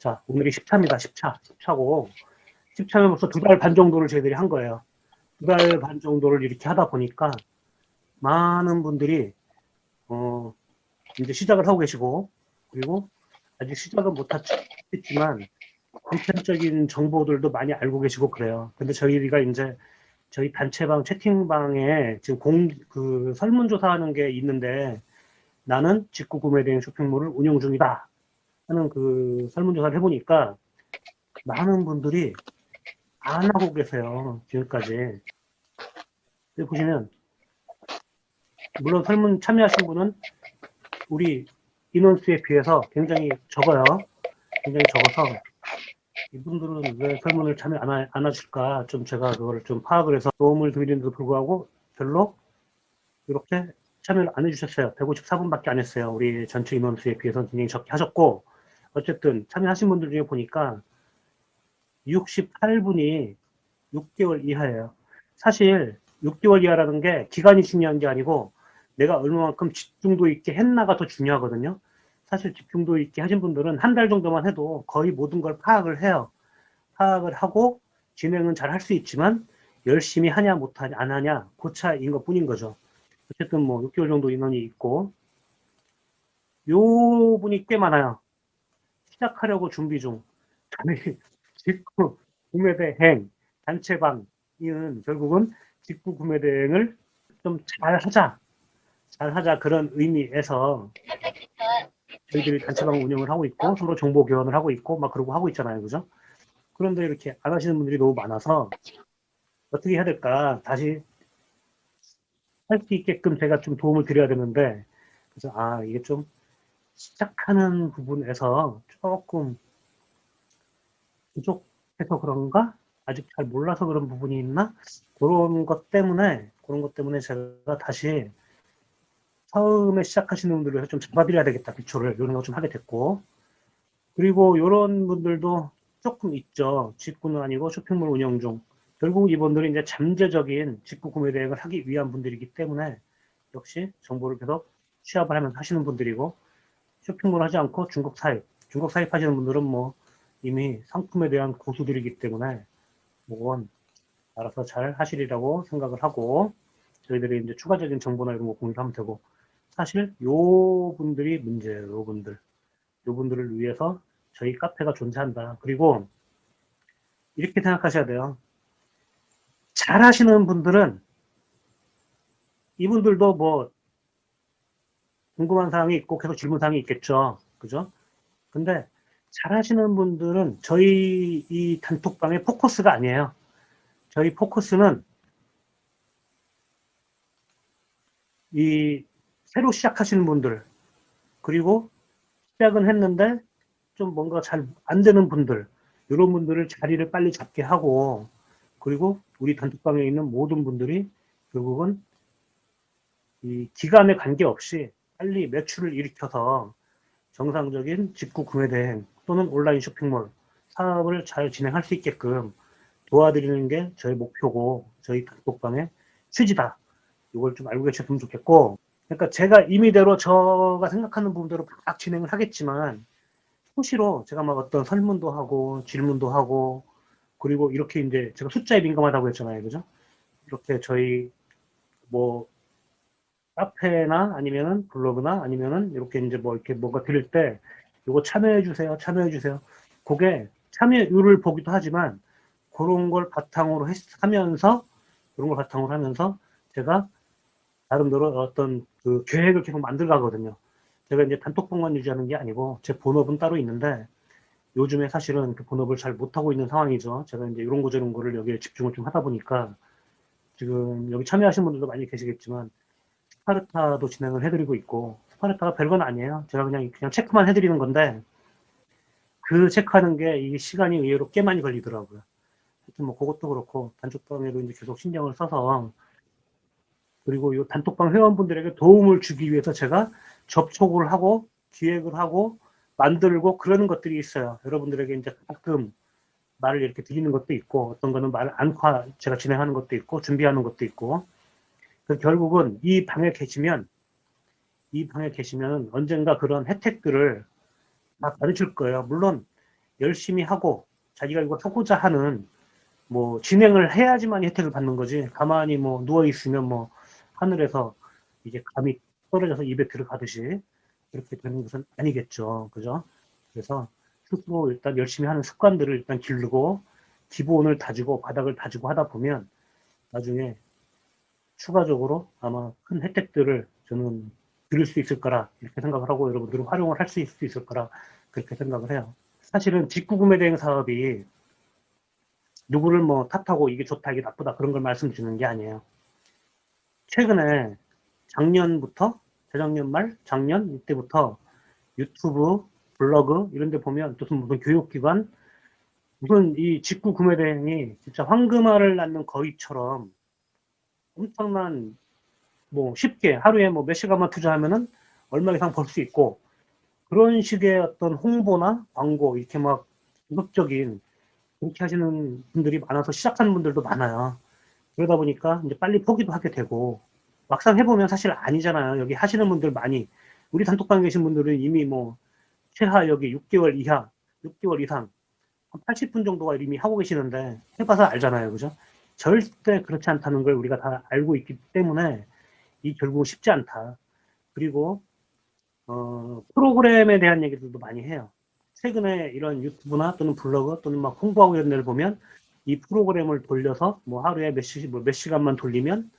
자, 오늘이 10차입니다. 10차. 10차고, 10차면 벌써 두 달 반 정도를 저희들이 한 거예요. 두 달 반 정도를 이렇게 하다 보니까, 많은 분들이, 어, 이제 시작을 하고 계시고, 그리고 아직 시작은 못했지만, 보편적인 정보들도 많이 알고 계시고 그래요. 근데 저희가 이제 저희 단체방 채팅방에 지금 공, 그 설문조사하는 게 있는데 나는 직구 구매된 쇼핑몰을 운영 중이다 하는 그 설문조사를 해보니까 많은 분들이 안 하고 계세요. 지금까지. 여기 보시면 물론 설문 참여하신 분은 우리 인원수에 비해서 굉장히 적어요. 굉장히 적어서 이분들은 왜 설문을 참여 안, 하, 안 하실까 좀 제가 그거를 좀 파악을 해서 도움을 드리는데도 불구하고 별로 이렇게 참여를 안 해주셨어요. 154분밖에 안 했어요. 우리 전체 인원수에 비해서는 굉장히 적게 하셨고 어쨌든 참여하신 분들 중에 보니까 68분이 6개월 이하예요. 사실 6개월 이하라는 게 기간이 중요한 게 아니고 내가 얼마만큼 집중도 있게 했나가 더 중요하거든요. 사실 집중도 있게 하신 분들은 한 달 정도만 해도 거의 모든 걸 파악을 해요. 파악을 하고 진행은 잘 할 수 있지만 열심히 하냐 못하냐 안 하냐 그 차이인 것 뿐인 거죠. 어쨌든 뭐 6개월 정도 인원이 있고 요 분이 꽤 많아요. 시작하려고 준비 중. 직구 구매 대행 단체방은 결국은 직구 구매 대행을 좀 잘 하자. 잘 하자 그런 의미에서 저희들이 단체방 운영을 하고 있고 서로 정보 교환을 하고 있고 막 그러고 하고 있잖아요. 그죠? 그런데 이렇게 안 하시는 분들이 너무 많아서 어떻게 해야 될까 다시 할 수 있게끔 제가 좀 도움을 드려야 되는데 그래서 아 이게 좀 시작하는 부분에서 조금 부족해서 그런가? 아직 잘 몰라서 그런 부분이 있나? 그런 것 때문에 그런 것 때문에 제가 다시 처음에 시작하시는 분들을 위해서 좀 잡아드려야 되겠다. 기초를 이런 거 좀 하게 됐고. 그리고 이런 분들도 조금 있죠. 직구는 아니고 쇼핑몰 운영 중. 결국 이분들이 이제 잠재적인 직구 구매 대행을 하기 위한 분들이기 때문에 역시 정보를 계속 취합을 하면서 하시는 분들이고 쇼핑몰 하지 않고 중국 사입 중국 사입하시는 분들은 뭐 이미 상품에 대한 고수들이기 때문에 그건 알아서 잘 하시리라고 생각을 하고 저희들이 이제 추가적인 정보나 이런 거 공유하면 되고 사실 요 분들이 문제예요. 요 분들. 요 분들을 위해서 저희 카페가 존재한다. 그리고 이렇게 생각하셔야 돼요. 잘 하시는 분들은 이분들도 뭐 궁금한 사항이 있고 계속 질문 사항이 있겠죠. 그죠? 근데 잘 하시는 분들은 저희 이 단톡방의 포커스가 아니에요. 저희 포커스는 이 새로 시작하시는 분들, 그리고 시작은 했는데 좀 뭔가 잘 안 되는 분들, 이런 분들을 자리를 빨리 잡게 하고, 그리고 우리 단톡방에 있는 모든 분들이 결국은 이 기간에 관계없이 빨리 매출을 일으켜서 정상적인 직구 구매 대행 또는 온라인 쇼핑몰 사업을 잘 진행할 수 있게끔 도와드리는 게 저희 목표고 저희 단톡방의 취지다. 이걸 좀 알고 계셨으면 좋겠고 그러니까 제가 임의대로 저가 생각하는 부분대로 막 진행을 하겠지만 수시로 제가 막 어떤 설문도 하고 질문도 하고 그리고 이렇게 이제 제가 숫자에 민감하다고 했잖아요. 그죠? 이렇게 저희 뭐 카페나 아니면은 블로그나 아니면은 이렇게 이제 뭐 이렇게 뭔가 드릴 때 이거 참여해 주세요. 참여해 주세요. 그게 참여율을 보기도 하지만 그런 걸 바탕으로 하면서 그런 걸 바탕으로 하면서 제가 나름대로 어떤 그 계획을 계속 만들가거든요. 제가 이제 단톡방만 유지하는 게 아니고 제 본업은 따로 있는데 요즘에 사실은 그 본업을 잘 못하고 있는 상황이죠. 제가 이제 이런 거 저런 거를 여기에 집중을 좀 하다 보니까 지금 여기 참여하신 분들도 많이 계시겠지만 스파르타도 진행을 해드리고 있고 스파르타가 별건 아니에요. 제가 그냥 그냥 체크만 해드리는 건데 그 체크하는 게 이 시간이 의외로 꽤 많이 걸리더라고요. 하여튼 뭐 그것도 그렇고 단톡방에도 이제 계속 신경을 써서 그리고 이 단톡방 회원분들에게 도움을 주기 위해서 제가 접촉을 하고 기획을 하고 만들고 그러는 것들이 있어요. 여러분들에게 이제 가끔 말을 이렇게 드리는 것도 있고 어떤 거는 말을 안고 제가 진행하는 것도 있고 준비하는 것도 있고 그 결국은 이 방에 계시면 이 방에 계시면 언젠가 그런 혜택들을 다 받으실 거예요. 물론 열심히 하고 자기가 이거 하고자 하는 뭐 진행을 해야지만 혜택을 받는 거지. 가만히 뭐 누워 있으면 뭐 하늘에서 이게 감이 떨어져서 입에 들어가듯이 그렇게 되는 것은 아니겠죠. 그죠? 그래서 스스로 일단 열심히 하는 습관들을 일단 기르고 기본을 다지고 바닥을 다지고 하다 보면 나중에 추가적으로 아마 큰 혜택들을 저는 드릴 수 있을 거라 이렇게 생각을 하고 여러분들은 활용을 할 수 있을 거라 그렇게 생각을 해요. 사실은 직구구매 대행 사업이 누구를 뭐 탓하고 이게 좋다 이게 나쁘다 그런 걸 말씀드리는 게 아니에요. 최근에 작년부터 재작년 말 작년 이때부터 유튜브 블로그 이런 데 보면 무슨 무슨 교육기관 무슨 이 직구 구매 대행이 진짜 황금알을 낳는 거위처럼 엄청난 뭐 쉽게 하루에 뭐 몇 시간만 투자하면은 얼마 이상 벌 수 있고 그런 식의 어떤 홍보나 광고 이렇게 막 적극적인 그렇게 하시는 분들이 많아서 시작하는 분들도 많아요. 그러다 보니까 이제 빨리 포기도 하게 되고 막상 해보면 사실 아니잖아요. 여기 하시는 분들 많이 우리 단톡방에 계신 분들은 이미 뭐 최하 여기 6개월 이하, 6개월 이상 한 80분 정도가 이미 하고 계시는데 해봐서 알잖아요. 그죠? 절대 그렇지 않다는 걸 우리가 다 알고 있기 때문에 이 결국 쉽지 않다. 그리고 어, 프로그램에 대한 얘기들도 많이 해요. 최근에 이런 유튜브나 또는 블로그 또는 막 홍보하고 이런 데를 보면 이 프로그램을 돌려서 뭐 하루에 몇, 시, 뭐 몇 시간만 돌리면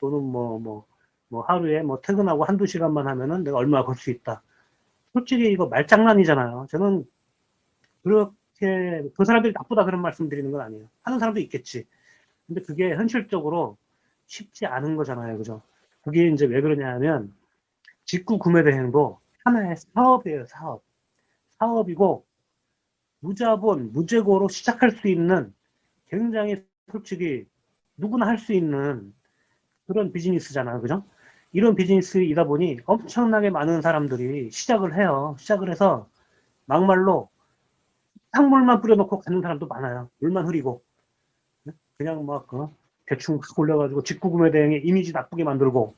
또는 뭐, 뭐, 뭐 하루에 뭐 퇴근하고 한두 시간만 하면은 내가 얼마 벌 수 있다. 솔직히 이거 말장난이잖아요. 저는 그렇게 그 사람들이 나쁘다 그런 말씀 드리는 건 아니에요. 하는 사람도 있겠지. 근데 그게 현실적으로 쉽지 않은 거잖아요. 그죠? 그게 이제 왜 그러냐 하면 직구 구매 대행도 하나의 사업이에요. 사업. 사업이고 무자본, 무재고로 시작할 수 있는 굉장히 솔직히 누구나 할 수 있는 그런 비즈니스잖아요. 그죠? 이런 비즈니스이다 보니 엄청나게 많은 사람들이 시작을 해요. 시작을 해서 막말로 탕물만 뿌려놓고 가는 사람도 많아요. 물만 흐리고. 그냥 막 어, 대충 올려가지고 직구구매 대행의 이미지 나쁘게 만들고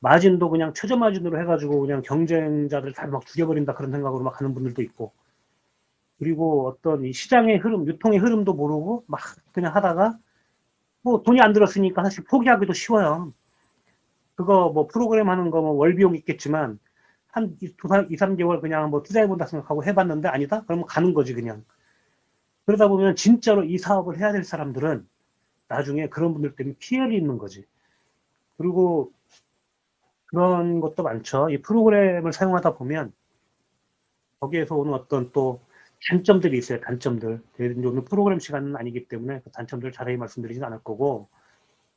마진도 그냥 최저 마진으로 해가지고 그냥 경쟁자들 다 막 죽여버린다 그런 생각으로 막 하는 분들도 있고 그리고 어떤 이 시장의 흐름, 유통의 흐름도 모르고 막 그냥 하다가 뭐 돈이 안 들었으니까 사실 포기하기도 쉬워요. 그거 뭐 프로그램 하는 거 뭐 월비용 있겠지만 한 2, 3개월 그냥 뭐 투자해본다 생각하고 해봤는데 아니다? 그러면 가는 거지 그냥. 그러다 보면 진짜로 이 사업을 해야 될 사람들은 나중에 그런 분들 때문에 피해를 입는 거지. 그리고 그런 것도 많죠. 이 프로그램을 사용하다 보면 거기에서 오는 어떤 또 단점들이 있어요. 단점들. 오늘 프로그램 시간은 아니기 때문에 그 단점들을 자세히 말씀드리진 않을 거고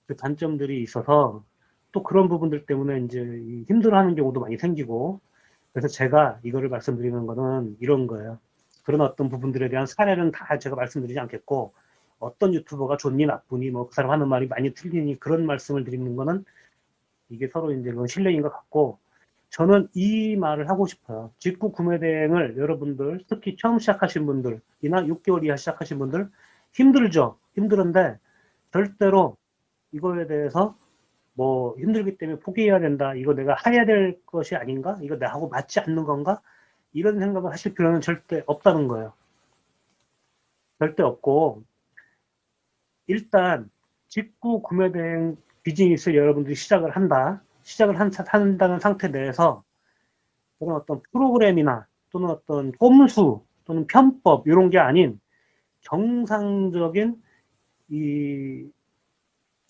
그 단점들이 있어서 또 그런 부분들 때문에 이제 힘들어하는 경우도 많이 생기고 그래서 제가 이거를 말씀드리는 거는 이런 거예요. 그런 어떤 부분들에 대한 사례는 다 제가 말씀드리지 않겠고 어떤 유튜버가 좋니 나쁘니 뭐 그 사람 하는 말이 많이 틀리니 그런 말씀을 드리는 거는 이게 서로 이제 그건 신뢰인 것 같고 저는 이 말을 하고 싶어요. 직구 구매 대행을 여러분들 특히 처음 시작하신 분들이나 6개월 이하 시작하신 분들 힘들죠. 힘들은데 절대로 이거에 대해서 뭐 힘들기 때문에 포기해야 된다. 이거 내가 해야 될 것이 아닌가? 이거 나하고 맞지 않는 건가? 이런 생각을 하실 필요는 절대 없다는 거예요. 절대 없고 일단 직구 구매 대행 비즈니스 여러분들이 시작을 한다. 시작을 한, 한다는 상태 내에서 그런 어떤 프로그램이나 또는 어떤 꼼수 또는 편법 이런 게 아닌 정상적인 이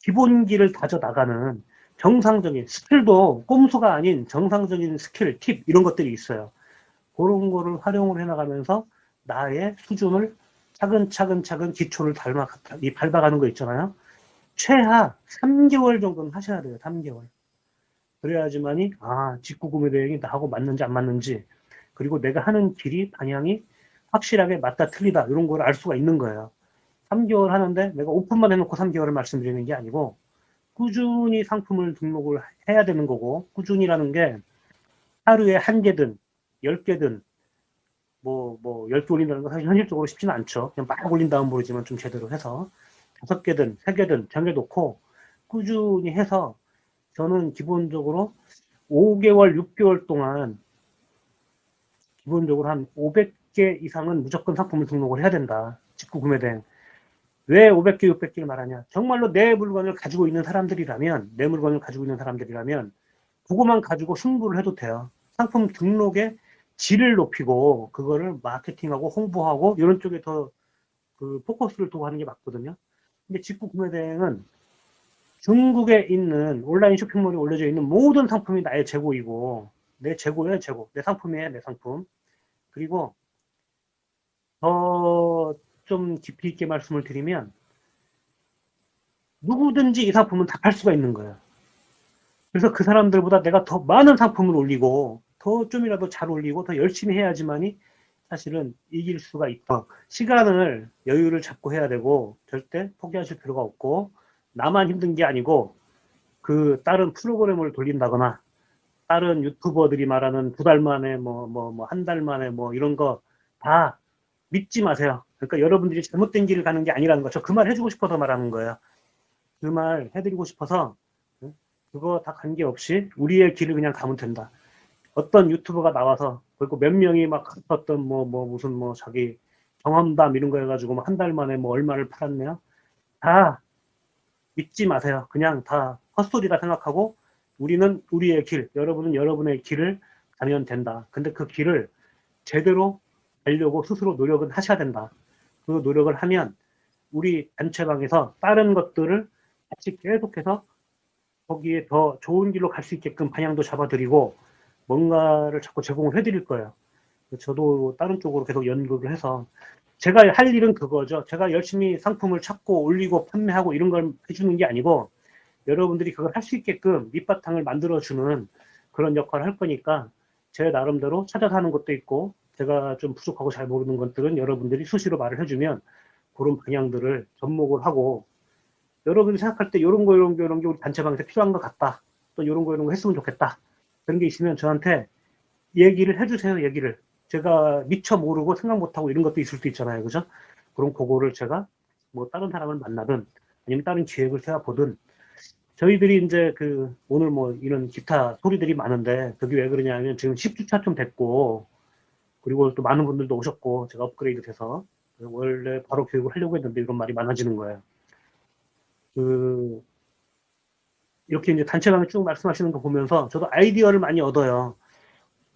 기본기를 다져 나가는 정상적인 스킬도 꼼수가 아닌 정상적인 스킬, 팁 이런 것들이 있어요. 그런 거를 활용을 해 나가면서 나의 수준을 차근차근 차근 기초를 닮아, 이 밟아가는 거 있잖아요. 최하 3개월 정도는 하셔야 돼요. 3개월. 그래야지만이 아 직구 구매 대행이 나하고 맞는지 안 맞는지 그리고 내가 하는 길이 방향이 확실하게 맞다 틀리다 이런 걸 알 수가 있는 거예요. 3개월 하는데 내가 오픈만 해놓고 3개월을 말씀드리는 게 아니고 꾸준히 상품을 등록을 해야 되는 거고 꾸준히라는 게 하루에 한 개든 열 개든 뭐, 뭐, 10개 올린다는 건 사실 현실적으로 쉽지는 않죠. 그냥 막 올린 다음 모르지만 좀 제대로 해서 다섯 개든 세 개든 정해놓고 꾸준히 해서 저는 기본적으로 5개월, 6개월 동안 기본적으로 한 500, 500개 이상은 무조건 상품을 등록을 해야 된다. 직구 구매 대행. 왜 500개, 600개를 말하냐? 정말로 내 물건을 가지고 있는 사람들이라면, 내 물건을 가지고 있는 사람들이라면, 그거만 가지고 승부를 해도 돼요. 상품 등록의 질을 높이고, 그거를 마케팅하고 홍보하고, 이런 쪽에 더 그 포커스를 두고 하는 게 맞거든요. 근데 직구 구매 대행은 중국에 있는 온라인 쇼핑몰에 올려져 있는 모든 상품이 나의 재고이고, 내 재고예요, 재고. 내 상품이에요, 내 상품. 그리고 더 좀 깊이 있게 말씀을 드리면 누구든지 이 상품은 다 팔 수가 있는 거예요. 그래서 그 사람들보다 내가 더 많은 상품을 올리고 더 좀이라도 잘 올리고 더 열심히 해야지만이 사실은 이길 수가 있다. 시간을 여유를 잡고 해야 되고 절대 포기하실 필요가 없고 나만 힘든 게 아니고 그 다른 프로그램을 돌린다거나 다른 유튜버들이 말하는 두 달 만에 뭐 뭐 뭐 한 달 만에 뭐 이런 거 다 믿지 마세요. 그러니까 여러분들이 잘못된 길을 가는 게 아니라는 거. 저 그 말 해주고 싶어서 말하는 거예요. 그 말 해드리고 싶어서 응? 그거 다 관계없이 우리의 길을 그냥 가면 된다. 어떤 유튜버가 나와서 그리고 몇 명이 막 어떤 뭐 뭐 무슨 뭐 자기 경험담 이런 거 해가지고 뭐한달 만에 뭐 얼마를 팔았네요. 다 믿지 마세요. 그냥 다 헛소리라 생각하고 우리는 우리의 길, 여러분은 여러분의 길을 가면 된다. 근데 그 길을 제대로 가려고 스스로 노력은 하셔야 된다. 그 노력을 하면 우리 단체방에서 다른 것들을 같이 계속해서 거기에 더 좋은 길로 갈 수 있게끔 방향도 잡아드리고 뭔가를 자꾸 제공을 해드릴 거예요. 저도 다른 쪽으로 계속 연극을 해서 제가 할 일은 그거죠. 제가 열심히 상품을 찾고 올리고 판매하고 이런 걸 해주는 게 아니고 여러분들이 그걸 할 수 있게끔 밑바탕을 만들어주는 그런 역할을 할 거니까 제 나름대로 찾아서 하는 것도 있고 제가 좀 부족하고 잘 모르는 것들은 여러분들이 수시로 말을 해주면 그런 방향들을 접목을 하고 여러분이 생각할 때 이런 거 이런 거 이런 게 우리 단체방에서 필요한 것 같다. 또 이런 거 이런 거 했으면 좋겠다. 그런 게 있으면 저한테 얘기를 해주세요. 얘기를 제가 미처 모르고 생각 못하고 이런 것도 있을 수 있잖아요. 그죠? 그럼 그거를 제가 뭐 다른 사람을 만나든 아니면 다른 기획을 세워보든 저희들이 이제 그 오늘 뭐 이런 기타 소리들이 많은데 그게 왜 그러냐면 지금 10주차 좀 됐고 그리고 또 많은 분들도 오셨고 제가 업그레이드 돼서 원래 바로 교육을 하려고 했는데 이런 말이 많아지는 거예요. 그 이렇게 이제 단체방에 쭉 말씀하시는 거 보면서 저도 아이디어를 많이 얻어요.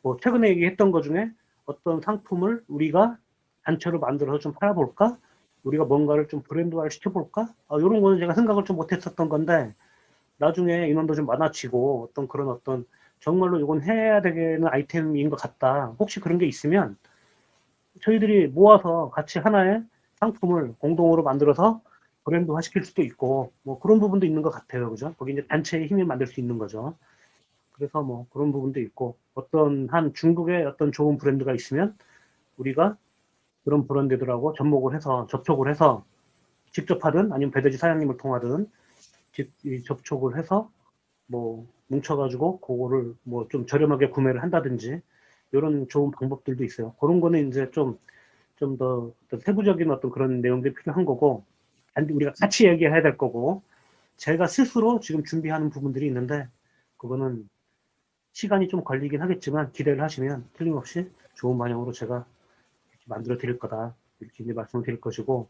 뭐 최근에 얘기했던 것 중에 어떤 상품을 우리가 단체로 만들어서 좀 팔아볼까? 우리가 뭔가를 좀 브랜드화를 시켜볼까? 아, 이런 거는 제가 생각을 좀 못했었던 건데 나중에 인원도 좀 많아지고 어떤 그런 어떤 정말로 이건 해야 되는 아이템인 것 같다. 혹시 그런 게 있으면 저희들이 모아서 같이 하나의 상품을 공동으로 만들어서 브랜드화 시킬 수도 있고 뭐 그런 부분도 있는 것 같아요. 그죠? 거기 이제 단체의 힘을 만들 수 있는 거죠. 그래서 뭐 그런 부분도 있고 어떤 한 중국의 어떤 좋은 브랜드가 있으면 우리가 그런 브랜드들하고 접목을 해서 접촉을 해서 직접 하든 아니면 배대지 사장님을 통하든 접촉을 해서 뭐 뭉쳐가지고 그거를 뭐 좀 저렴하게 구매를 한다든지 이런 좋은 방법들도 있어요. 그런 거는 이제 좀 좀 더 세부적인 어떤 그런 내용들이 필요한 거고 단- 우리가 같이 얘기해야 될 거고 제가 스스로 지금 준비하는 부분들이 있는데 그거는 시간이 좀 걸리긴 하겠지만 기대를 하시면 틀림없이 좋은 방향으로 제가 만들어 드릴 거다 이렇게 말씀을 드릴 것이고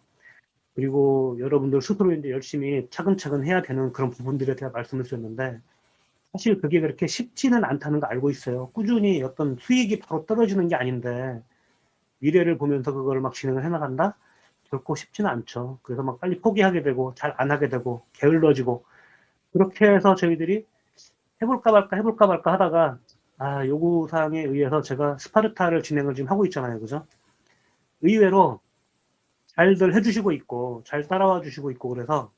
그리고 여러분들 스스로 이제 열심히 차근차근 해야 되는 그런 부분들에 대해 말씀을 드렸는데 사실 그게 그렇게 쉽지는 않다는 거 알고 있어요. 꾸준히 어떤 수익이 바로 떨어지는 게 아닌데 미래를 보면서 그걸 막 진행을 해나간다? 결코 쉽지는 않죠. 그래서 막 빨리 포기하게 되고 잘 안 하게 되고 게을러지고 그렇게 해서 저희들이 해볼까 말까 해볼까 말까 하다가 아 요구 사항에 의해서 제가 스파르타를 진행을 지금 하고 있잖아요. 그죠? 의외로 잘들 해주시고 있고 잘 따라와 주시고 있고 그래서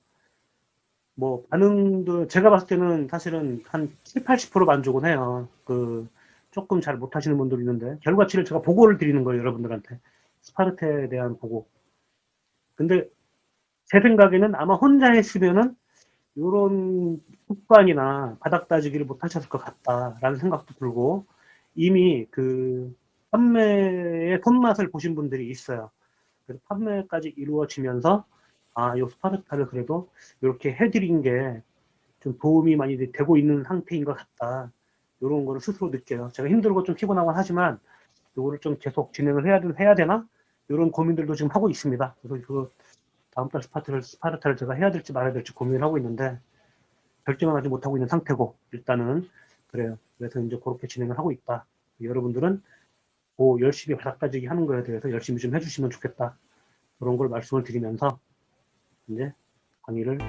뭐 반응도 제가 봤을 때는 사실은 한 7, 80% 만족은 해요. 그 조금 잘 못하시는 분들이 있는데 결과치를 제가 보고를 드리는 거예요. 여러분들한테 스파르타에 대한 보고. 근데 제 생각에는 아마 혼자 했으면은 이런 습관이나 바닥 따지기를 못 하셨을 것 같다라는 생각도 들고 이미 그 판매의 손맛을 보신 분들이 있어요. 그래서 판매까지 이루어지면서 아, 요 스파르타를 그래도 이렇게 해드린 게 좀 도움이 많이 되고 있는 상태인 것 같다. 이런 거를 스스로 느껴요. 제가 힘들고 좀 피곤하곤 하지만 요거를 좀 계속 진행을 해야, 되- 해야 되나? 이런 고민들도 지금 하고 있습니다. 그래서 그 다음 달 스파르타를, 스파르타를 제가 해야 될지 말아야 될지 고민을 하고 있는데 결정을 하지 못하고 있는 상태고 일단은 그래요. 그래서 이제 그렇게 진행을 하고 있다. 여러분들은 그 열심히 바닥 따지기 하는 거에 대해서 열심히 좀 해주시면 좋겠다. 그런 걸 말씀을 드리면서 이제 강의를